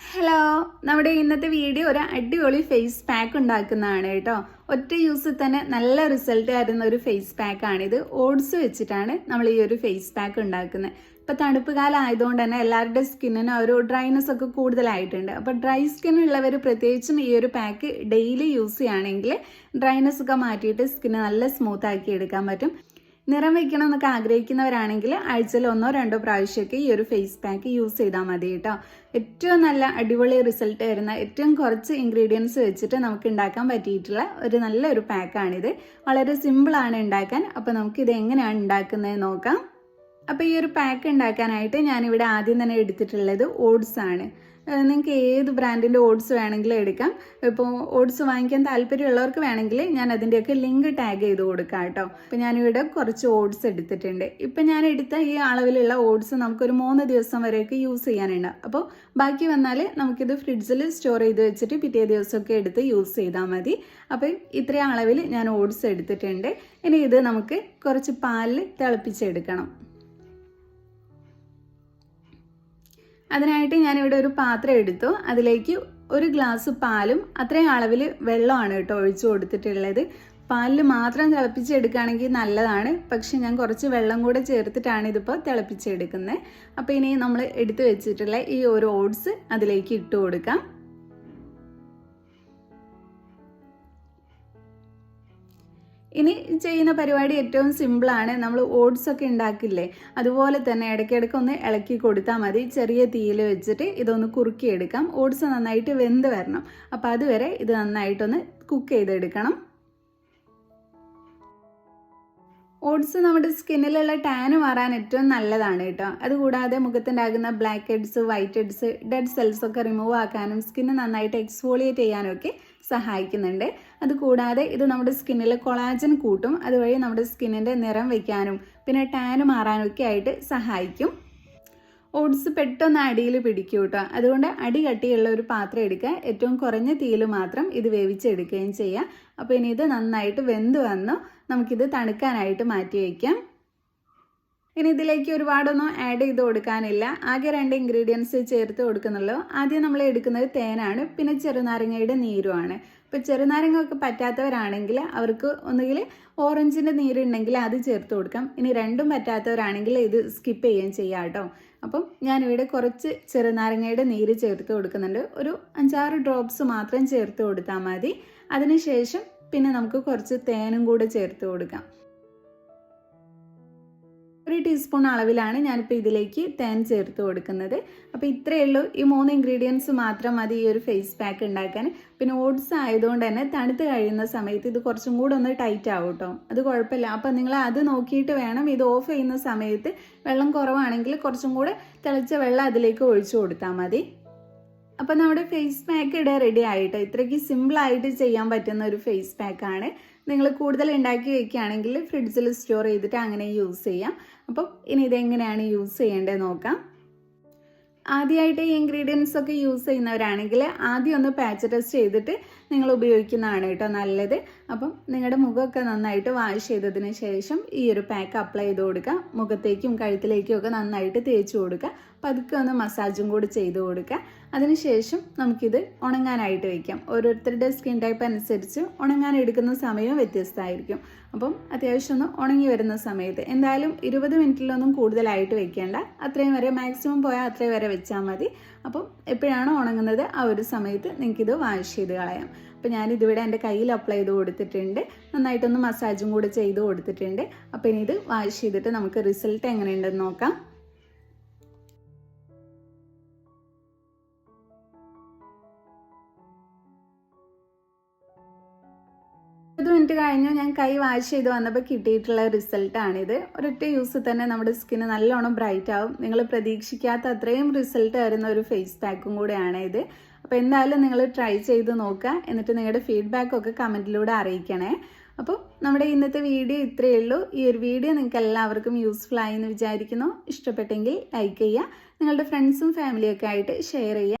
Hello നമ്മുടെ ഇന്നത്തെ video ഒരു അടിപൊളി ഫേസ് പാക്ക് ഉണ്ടാക്കുന്നതാണ് കേട്ടോ. ഒറ്റ യൂസിൽ തന്നെ നല്ല റിസൾട്ട് തരുന്ന ഒരു ഫേസ് പാക്ക് ഇത് ഓട്സ് വെച്ചിട്ടാണ് നമ്മൾ ഈ ഒരു ഫേസ് പാക്ക് ഉണ്ടാക്കുന്നത്. ഇപ്പൊ തണുപ്പ് കാലം ആയതുകൊണ്ട് തന്നെ എല്ലാവരുടെ സ്കിന്നിന് ഒരു ഡ്രൈനെസ് ഒക്കെ കൂടുതലായിട്ടുണ്ട്. അപ്പോൾ ഡ്രൈ സ്കിൻ ഉള്ളവർ പ്രത്യേകിച്ചും ഈ ഒരു പാക്ക് ഡെയിലി യൂസ് ചെയ്യുകയാണെങ്കിൽ ഡ്രൈനെസ് ഒക്കെ മാറ്റിയിട്ട് സ്കിന്ന് നല്ല സ്മൂത്ത് ആക്കി എടുക്കാൻ പറ്റും. നിറം വെക്കണം എന്നൊക്കെ ആഗ്രഹിക്കുന്നവരാണെങ്കിൽ ആഴ്ചയിൽ ഒന്നോ രണ്ടോ പ്രാവശ്യമൊക്കെ ഈ ഒരു ഫേസ് പാക്ക് യൂസ് ചെയ്താൽ മതി കേട്ടോ. ഏറ്റവും നല്ല അടിപൊളി റിസൾട്ട് വരുന്ന ഏറ്റവും കുറച്ച് ഇൻഗ്രീഡിയൻസ് വെച്ചിട്ട് നമുക്ക് ഉണ്ടാക്കാൻ പറ്റിയിട്ടുള്ള ഒരു നല്ലൊരു പാക്കാണിത് വളരെ സിമ്പിളാണ് ഉണ്ടാക്കാൻ. അപ്പോൾ നമുക്കിത് എങ്ങനെയാണ് ഉണ്ടാക്കുന്നത് നോക്കാം. അപ്പോൾ ഈ ഒരു പാക്ക് ഉണ്ടാക്കാനായിട്ട് ഞാനിവിടെ ആദ്യം തന്നെ എടുത്തിട്ടുള്ളത് ഓട്സ് ആണ്. നിങ്ങൾക്ക് ഏത് ബ്രാൻഡിന്റെ ഓട്സ് വേണമെങ്കിലും എടുക്കാം. ഇപ്പോൾ ഓട്സ് വാങ്ങിക്കാൻ താല്പര്യമുള്ളവർക്ക് വേണമെങ്കിൽ ഞാൻ അതിന്റെയൊക്കെ ലിങ്ക് ടാഗ് ചെയ്ത് കൊടുക്കാം കേട്ടോ. അപ്പോൾ ഞാനിവിടെ കുറച്ച് ഓട്സ് എടുത്തിട്ടുണ്ട്. ഇപ്പം ഞാൻ എടുത്ത ഈ അളവിലുള്ള ഓട്സ് നമുക്കൊരു മൂന്ന് ദിവസം വരെയൊക്കെ യൂസ് ചെയ്യാനുണ്ട്. അപ്പോൾ ബാക്കി വന്നാൽ നമുക്കിത് ഫ്രിഡ്ജിൽ സ്റ്റോർ ചെയ്ത് വെച്ചിട്ട് പിറ്റേ ദിവസമൊക്കെ എടുത്ത് യൂസ് ചെയ്താൽ മതി. അപ്പോൾ ഇത്രയും അളവിൽ ഞാൻ ഓട്സ് എടുത്തിട്ടുണ്ട്. ഇനി ഇത് നമുക്ക് കുറച്ച് പാലിൽ തിളപ്പിച്ചെടുക്കണം. അതിനായിട്ട് ഞാനിവിടെ ഒരു പാത്രം എടുത്തു. അതിലേക്ക് ഒരു ഗ്ലാസ് പാലും അത്രയും അളവിൽ വെള്ളമാണ് കേട്ടോ ഒഴിച്ചു കൊടുത്തിട്ടുള്ളത്. പാലിൽ മാത്രം തിളപ്പിച്ചെടുക്കുകയാണെങ്കിൽ നല്ലതാണ്. പക്ഷെ ഞാൻ കുറച്ച് വെള്ളം കൂടെ ചേർത്തിട്ടാണ് ഇതിപ്പോൾ തിളപ്പിച്ചെടുക്കുന്നത്. അപ്പോൾ ഇനി നമ്മൾ എടുത്തു വെച്ചിട്ടുള്ള ഈ ഒരു ഓട്സ് അതിലേക്ക് ഇട്ട് കൊടുക്കാം. ഇനി ചെയ്യുന്ന പരിപാടി ഏറ്റവും സിമ്പിളാണ്. നമ്മൾ ഓട്സ് ഒക്കെ ഉണ്ടാക്കില്ലേ? അതുപോലെ തന്നെ ഇടയ്ക്കിടയ്ക്ക് ഒന്ന് ഇളക്കി കൊടുത്താൽ മതി. ചെറിയ തീയിൽ വെച്ചിട്ട് ഇതൊന്ന് കുറുക്കിയെടുക്കാം. ഓട്സ് നന്നായിട്ട് വെന്ത് വരണം. അപ്പോൾ അതുവരെ ഇത് നന്നായിട്ടൊന്ന് കുക്ക് ചെയ്തെടുക്കണം. ഓട്സ് നമ്മുടെ സ്കിന്നിലുള്ള ടാൻ മാറാൻ ഏറ്റവും നല്ലതാണ് കേട്ടോ. അതുകൂടാതെ മുഖത്തുണ്ടാകുന്ന blackheads whiteheads dead cells ഒക്കെ റിമൂവ് ആക്കാനും സ്കിന്ന് നന്നായിട്ട് എക്സ്ഫോളിയേറ്റ് ചെയ്യാനും ഒക്കെ സഹായിക്കുന്നുണ്ട്. അതുകൂടാതെ ഇത് നമ്മുടെ സ്കിന്നിൽ കൊളാജൻ കൂട്ടും. അതുവഴി നമ്മുടെ സ്കിന്നിന്റെ നിറം വയ്ക്കാനും പിന്നെ ടാൻ മാറാനും ഒക്കെ ആയിട്ട് സഹായിക്കും. ഓട്സ് പെട്ടെന്ന് അടിയിൽ പിടിക്കും കേട്ടോ. അതുകൊണ്ട് അടി കട്ടിയുള്ള ഒരു പാത്രം എടുക്കുക. ഏറ്റവും കുറഞ്ഞ തീയിൽ മാത്രം ഇത് വേവിച്ചെടുക്കുകയും ചെയ്യുക. അപ്പോൾ ഇനി ഇത് നന്നായിട്ട് വെന്ത് വന്നു. നമുക്കിത് തണുക്കാനായിട്ട് മാറ്റി വയ്ക്കാം. ഇനി ഇതിലേക്ക് ഒരുപാടൊന്നും ആഡ് ചെയ്ത് കൊടുക്കാനില്ല. ആകെ രണ്ട് ഇൻഗ്രീഡിയൻസ് ചേർത്ത് കൊടുക്കുന്നുള്ളൂ. ആദ്യം നമ്മൾ എടുക്കുന്നത് തേനാണ്. പിന്നെ ചെറുനാരങ്ങയുടെ നീരുമാണ്. ഇപ്പോൾ ചെറുനാരങ്ങ ഒക്കെ പറ്റാത്തവരാണെങ്കിൽ അവർക്ക് ഒന്നുകിൽ ഓറഞ്ചിന്റെ നീരുണ്ടെങ്കിൽ അത് ചേർത്ത് കൊടുക്കാം. ഇനി രണ്ടും പറ്റാത്തവരാണെങ്കിൽ ഇത് സ്കിപ്പ് ചെയ്യുകയും ചെയ്യാം കേട്ടോ. അപ്പം ഞാനിവിടെ കുറച്ച് ചെറുനാരങ്ങയുടെ നീര് ചേർത്ത് കൊടുക്കുന്നുണ്ട്. ഒരു അഞ്ചാറ് ഡ്രോപ്സ് മാത്രം ചേർത്ത് കൊടുത്താൽ മതി. അതിനുശേഷം പിന്നെ നമുക്ക് കുറച്ച് തേനും കൂടെ ചേർത്ത് കൊടുക്കാം. ഒരു ടീസ്പൂൺ അളവിലാണ് ഞാനിപ്പോൾ ഇതിലേക്ക് തേൻ ചേർത്ത് കൊടുക്കുന്നത്. അപ്പോൾ ഇത്രയേ ഉള്ളൂ. ഈ മൂന്ന് ഇൻഗ്രീഡിയൻസ് മാത്രം മതി ഈ ഒരു ഫേസ് പാക്ക് ഉണ്ടാക്കാൻ. പിന്നെ ഓട്സ് ആയതുകൊണ്ട് തന്നെ തണുത്ത് കഴിയുന്ന സമയത്ത് ഇത് കുറച്ചും കൂടെ ഒന്ന് ടൈറ്റ് ആവും കേട്ടോ. അത് കുഴപ്പമില്ല. അപ്പോൾ നിങ്ങൾ അത് നോക്കിയിട്ട് വേണം. ഇത് ഓഫ് ചെയ്യുന്ന സമയത്ത് വെള്ളം കുറവാണെങ്കിൽ കുറച്ചും കൂടെ തിളച്ച വെള്ളം അതിലേക്ക് ഒഴിച്ചു കൊടുത്താൽ മതി. അപ്പോൾ നമ്മുടെ ഫേസ് പാക്ക് ഇവിടെ റെഡി ആയിട്ടോ? ഇത്രയ്ക്ക് സിമ്പിളായിട്ട് ചെയ്യാൻ പറ്റുന്ന ഒരു ഫേസ് പാക്കാണ് നിങ്ങൾ കൂടുതൽ ഉണ്ടാക്കി വെക്കുകയാണെങ്കിൽ ഫ്രിഡ്ജിൽ സ്റ്റോർ ചെയ്തിട്ട് അങ്ങനെ യൂസ് ചെയ്യാം. അപ്പം ഇനി ഇതെങ്ങനെയാണ് യൂസ് ചെയ്യേണ്ടത് നോക്കാം. ആദ്യമായിട്ട് ഈ ഇൻഗ്രീഡിയൻസ് ഒക്കെ യൂസ് ചെയ്യുന്നവരാണെങ്കിൽ ആദ്യം ഒന്ന് പാച്ച് ടെസ്റ്റ് ചെയ്തിട്ട് നിങ്ങൾ ഉപയോഗിക്കുന്നതാണ് കേട്ടോ നല്ലത്. അപ്പം നിങ്ങളുടെ മുഖമൊക്കെ നന്നായിട്ട് വാഷ് ചെയ്തതിന് ശേഷം ഈ ഒരു പാക്ക് അപ്ലൈ ചെയ്ത് കൊടുക്കുക. മുഖത്തേക്കും കഴുത്തിലേക്കും ഒക്കെ നന്നായിട്ട് തേച്ച് കൊടുക്കുക. പതുക്കെ ഒന്ന് മസാജും കൂടി ചെയ്ത് കൊടുക്കുക. അതിനുശേഷം നമുക്കിത് ഉണങ്ങാനായിട്ട് വയ്ക്കാം ഓരോരുത്തരുടെ സ്കിൻ ടൈപ്പ് അനുസരിച്ച് ഉണങ്ങാൻ എടുക്കുന്ന സമയവും വ്യത്യസ്തമായിരിക്കും. അപ്പം അത്യാവശ്യം ഒന്ന് ഉണങ്ങി വരുന്ന സമയത്ത് എന്തായാലും ഇരുപത് മിനിറ്റിലൊന്നും കൂടുതലായിട്ട് വെക്കേണ്ട. അത്രയും വരെ മാക്സിമം പോയാൽ അത്രയും വരെ വെച്ചാൽ മതി. അപ്പം എപ്പോഴാണോ ഉണങ്ങുന്നത് ആ ഒരു സമയത്ത് നിങ്ങൾക്കിത് വാഷ് ചെയ്ത് കളയാം. അപ്പോൾ ഞാനിതിവിടെ എന്റെ കയ്യിൽ അപ്ലൈ ചെയ്ത് കൊടുത്തിട്ടുണ്ട്. നന്നായിട്ടൊന്ന് മസാജും കൂടെ ചെയ്ത് കൊടുത്തിട്ടുണ്ട്. അപ്പോൾ ഇനി ഇത് വാഷ് ചെയ്തിട്ട് നമുക്ക് റിസൾട്ട് എങ്ങനെയുണ്ടെന്ന് നോക്കാം. ഇരുപത് മിനിറ്റ് കഴിഞ്ഞു ഞാൻ കൈ വാഷ് ചെയ്ത് വന്നപ്പോൾ കിട്ടിയിട്ടുള്ള റിസൾട്ടാണിത് ഒരൊറ്റ യൂസ് തന്നെ നമ്മുടെ സ്കിന്ന് നല്ലോണം ബ്രൈറ്റ് ആവും. നിങ്ങൾ പ്രതീക്ഷിക്കാത്ത അത്രയും റിസൾട്ട് വരുന്ന ഒരു ഫേസ് പാക്കും കൂടെയാണ് ഇത്. അപ്പോൾ എന്തായാലും നിങ്ങൾ ട്രൈ ചെയ്ത് നോക്കുക. എന്നിട്ട് നിങ്ങളുടെ ഫീഡ്ബാക്ക് ഒക്കെ കമന്റിലൂടെ അറിയിക്കണേ. അപ്പോൾ നമ്മുടെ ഇന്നത്തെ വീഡിയോ ഇത്രയേ ഉള്ളൂ. ഈ ഒരു വീഡിയോ നിങ്ങൾക്ക് എല്ലാവർക്കും യൂസ്ഫുൾ ആയി എന്ന് വിചാരിക്കുന്നു. ഇഷ്ടപ്പെട്ടെങ്കിൽ ലൈക്ക് ചെയ്യുക. നിങ്ങളുടെ ഫ്രണ്ട്സും ഫാമിലിയൊക്കെ ആയിട്ട് ഷെയർ ചെയ്യുക.